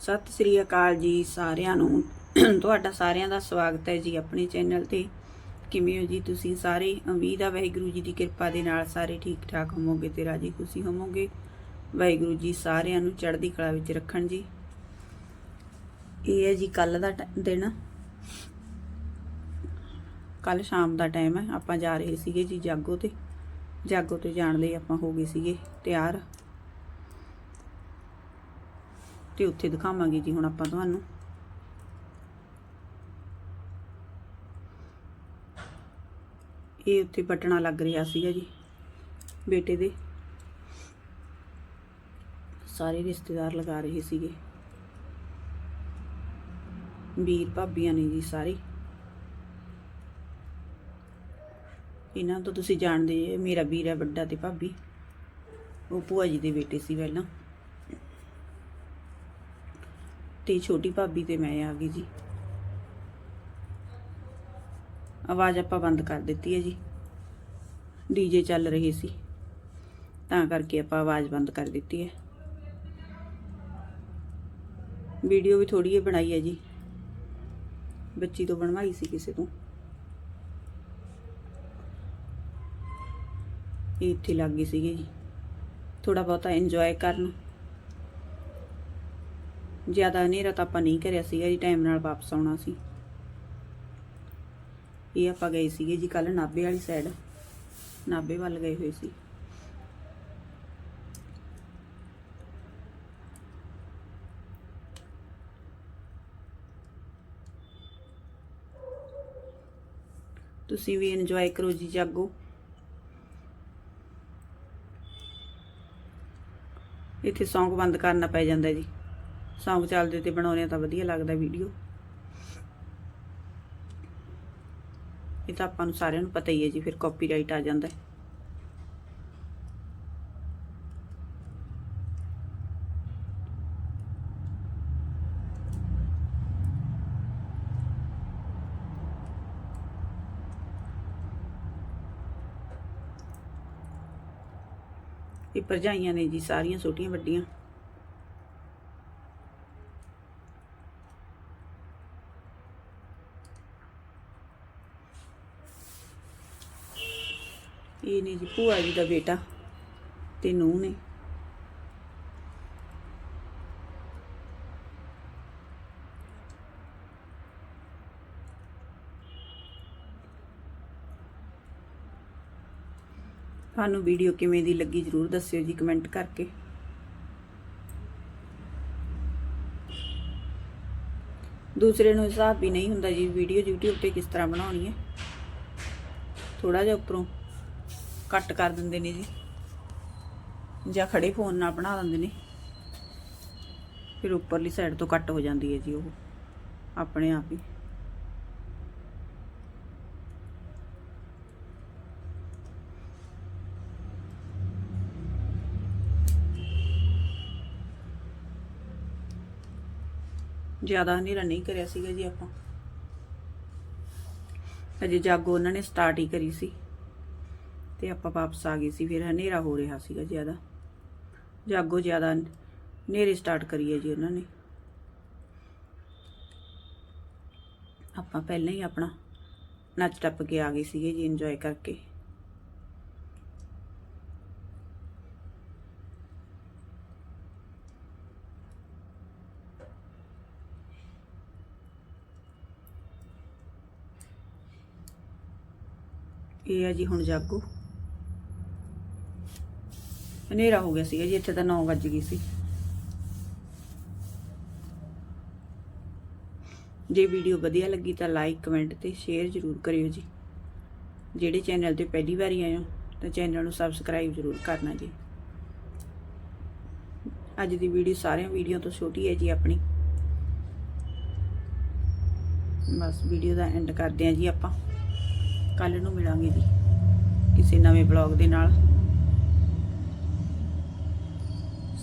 ਸਤਿ ਸ੍ਰੀ ਅਕਾਲ ਜੀ ਸਾਰਿਆਂ ਨੂੰ। ਤੁਹਾਡਾ ਸਾਰਿਆਂ ਦਾ ਸਵਾਗਤ ਹੈ ਜੀ ਆਪਣੇ ਚੈਨਲ ਤੇ। ਕਿਵੇਂ ਹੋ ਜੀ ਤੁਸੀਂ ਸਾਰੇ? ਉਮੀਦ ਆ ਵਾਹਿਗੁਰੂ ਜੀ ਦੀ ਕਿਰਪਾ ਦੇ ਨਾਲ ਸਾਰੇ ਠੀਕ ਠਾਕ ਹੋਵੋਗੇ ਤੇ ਰਾਜੀ ਖੁਸ਼ੀ ਹੋਵੋਗੇ। ਵਾਹਿਗੁਰੂ ਜੀ ਸਾਰਿਆਂ ਨੂੰ ਚੜ੍ਹਦੀ ਕਲਾ ਵਿੱਚ ਰੱਖਣ ਜੀ। ਇਹ ਹੈ ਜੀ ਕੱਲ ਦਾ ਟ- ਦਿਨ। ਕੱਲ ਸ਼ਾਮ ਦਾ ਟਾਈਮ ਹੈ। ਆਪਾਂ ਜਾ ਰਹੇ ਸੀਗੇ ਜੀ ਜਾਗੋ ਤੇ। ਜਾਗੋ ਤੇ ਜਾਣ ਲਈ ਆਪਾਂ ਹੋ ਗਏ ਸੀਗੇ ਤਿਆਰ। ਤੇ ਉੱਥੇ ਦਿਖਾਵਾਂਗੇ ਜੀ ਹੁਣ ਆਪਾਂ ਤੁਹਾਨੂੰ। ਇਹ ਉੱਥੇ ਬਟਣਾ ਲੱਗ ਰਿਹਾ ਸੀਗਾ ਜੀ, ਬੇਟੇ ਦੇ। ਸਾਰੇ ਰਿਸ਼ਤੇਦਾਰ ਲਗਾ ਰਹੇ ਸੀਗੇ। ਵੀਰ ਭਾਬੀਆਂ ਨੇ ਜੀ ਸਾਰੇ। ਇਹਨਾਂ ਤੋਂ ਤੁਸੀਂ ਜਾਣਦੇ ਜੇ ਮੇਰਾ ਵੀਰ ਹੈ ਵੱਡਾ ਤੇ ਭਾਬੀ। ਉਹ ਭੂਆ ਜੀ ਦੇ ਬੇਟੇ ਸੀ ਪਹਿਲਾਂ। ਤੇ ਛੋਟੀ ਭਾਬੀ ਤੇ ਮੈਂ ਆ ਗਈ ਜੀ। ਆਵਾਜ਼ ਆਪਾਂ ਬੰਦ ਕਰ ਦਿੱਤੀ ਹੈ ਜੀ। ਡੀਜੇ ਚੱਲ ਰਹੇ ਸੀ। ਤਾਂ ਕਰਕੇ ਆਪਾਂ ਆਵਾਜ਼ ਬੰਦ ਕਰ ਦਿੱਤੀ ਹੈ। ਵੀਡੀਓ ਵੀ ਥੋੜੀ ਜਿਹੀ ਬਣਾਈ ਹੈ ਜੀ। ਬੱਚੀ ਤੋਂ ਬਣਵਾਈ ਸੀ ਕਿਸੇ ਤੋਂ। ਇਹ ਇੱਥੇ ਲੱਗ ਗਏ ਸੀਗੇ ਜੀ। ਥੋੜਾ ਬਹੁਤਾ ਇੰਜੋਏ ਕਰਨ। ਜ਼ਿਆਦਾ ਹਨੇਰਾ ਤਾਂ ਆਪਾਂ ਨਹੀਂ ਕਰਿਆ ਸੀਗਾ ਜੀ ਟਾਈਮ ਨਾਲ ਵਾਪਸ ਆਉਣਾ ਸੀ। ਇਹ ਆਪਾਂ ਗਏ ਸੀਗੇ ਜੀ ਕੱਲ ਨਾਭੇ ਵਾਲੀ ਸਾਈਡ ਨਾਭੇ ਵੱਲ ਗਏ ਹੋਏ ਸੀ। ਤੁਸੀਂ ਵੀ ਇੰਜੋਏ ਕਰੋ ਜੀ, ਜਾਗੋ। ਇੱਥੇ ਸੌਂਗ ਬੰਦ ਕਰਨਾ ਪੈ ਜਾਂਦਾ ਜੀ। ਸੌਂਗ ਚੱਲਦੇ ਤੇ ਬਣਾਉਣੇ ਤਾਂ ਵਧੀਆ ਲੱਗਦਾ ਵੀਡੀਓ ਇਹ ਤਾਂ ਆਪਾਂ ਨੂੰ ਸਾਰਿਆਂ ਨੂੰ ਪਤਾ ਹੀ ਹੈ ਜੀ, ਫਿਰ ਕਾਪੀਰਾਈਟ ਆ ਜਾਂਦਾ ਹੈ। ਇਹ ਭਰਜਾਈਆਂ ਨੇ ਜੀ ਸਾਰੀਆਂ ਛੋਟੀਆਂ ਵੱਡੀਆਂ। ਇਹ ਨੇ ਜੀ, ਭੂਆ ਜੀ ਦਾ ਬੇਟਾ ਤੇ ਨੂੰਹ ਨੇ। ਤੁਹਾਨੂੰ ਵੀਡੀਓ ਕਿਵੇਂ ਦੀ ਲੱਗੀ ਜਰੂਰ ਦੱਸਿਓ ਜੀ ਕਮੈਂਟ ਕਰਕੇ। ਦੂਸਰੇ ਨੂੰ ਹਿਸਾਬ ਵੀ ਨਹੀਂ ਹੁੰਦਾ ਜੀ ਵੀਡੀਓ YouTube ਤੇ ਕਿਸ ਤਰ੍ਹਾਂ ਬਣਾਉਣੀ ਹੈ। ਥੋੜਾ ਜਿਹਾ ਉੱਪਰੋਂ ਕੱਟ ਕਰ ਦਿੰਦੇ ਨੇ ਜੀ। ਜਾਂ ਖੜੇ ਫੋਨ ਨਾਲ ਬਣਾ ਦਿੰਦੇ ਨੇ। ਫਿਰ ਉੱਪਰਲੀ ਸਾਈਡ ਤੋਂ ਕੱਟ ਹੋ ਜਾਂਦੀ ਹੈ ਜੀ ਉਹ। ਆਪਣੇ ਆਪ ਹੀ। ਜ਼ਿਆਦਾ ਹਨੇਰਾ ਨਹੀਂ ਕਰਿਆ ਸੀਗਾ ਜੀ ਆਪਾਂ। ਅਜੇ ਜਾਗੋ ਉਹਨਾਂ ਨੇ ਸਟਾਰਟ ਹੀ ਕਰੀ ਸੀ। ਤੇ ਆਪਾਂ ਵਾਪਸ ਆ ਗਏ ਸੀ, ਫਿਰ ਹਨੇਰਾ ਹੋ ਰਿਹਾ ਸੀਗਾ ਜ਼ਿਆਦਾ। ਜਾਗੋ ਜ਼ਿਆਦਾ, ਹਨੇਰੇ ਸਟਾਰਟ ਕਰੀਏ ਜੀ ਉਹਨਾਂ ਨੇ। ਆਪਾਂ ਪਹਿਲਾਂ ਹੀ ਆਪਣਾ ਨੱਚ ਟੱਪ ਕੇ ਆ ਗਏ ਸੀਗੇ ਜੀ ਇੰਜੋਏ ਕਰਕੇ। ਇਹ ਆ ਜੀ ਹੁਣ ਜਾਗੋ। ਹਨੇਰਾ ਹੋ ਗਿਆ ਸੀਗਾ ਜੀ, ਇੱਥੇ ਤਾਂ 9 ਵੱਜ ਗਈ ਸੀ। ਜੇ ਵੀਡੀਓ ਵਧੀਆ ਲੱਗੀ ਤਾਂ ਲਾਈਕ ਕਮੈਂਟ ਤੇ ਸ਼ੇਅਰ ਜ਼ਰੂਰ ਕਰਿਓ ਜੀ। ਜਿਹੜੇ ਚੈਨਲ ਤੇ ਪਹਿਲੀ ਵਾਰੀ ਆਏ ਹੋ, ਤਾਂ ਚੈਨਲ ਨੂੰ ਸਬਸਕ੍ਰਾਈਬ ਜ਼ਰੂਰ ਕਰਨਾ ਜੀ। ਅੱਜ ਦੀ ਵੀਡੀਓ ਸਾਰਿਆਂ ਵੀਡੀਓ ਤੋਂ ਛੋਟੀ ਹੈ ਜੀ ਆਪਣੀ। ਬਸ ਵੀਡੀਓ ਦਾ ਐਂਡ ਕਰਦੇ ਹਾਂ ਜੀ ਆਪਾਂ। ਕੱਲ ਨੂੰ ਮਿਲਾਂਗੇ ਜੀ, ਕਿਸੇ ਨਵੇਂ ਬਲੌਗ ਦੇ ਨਾਲ।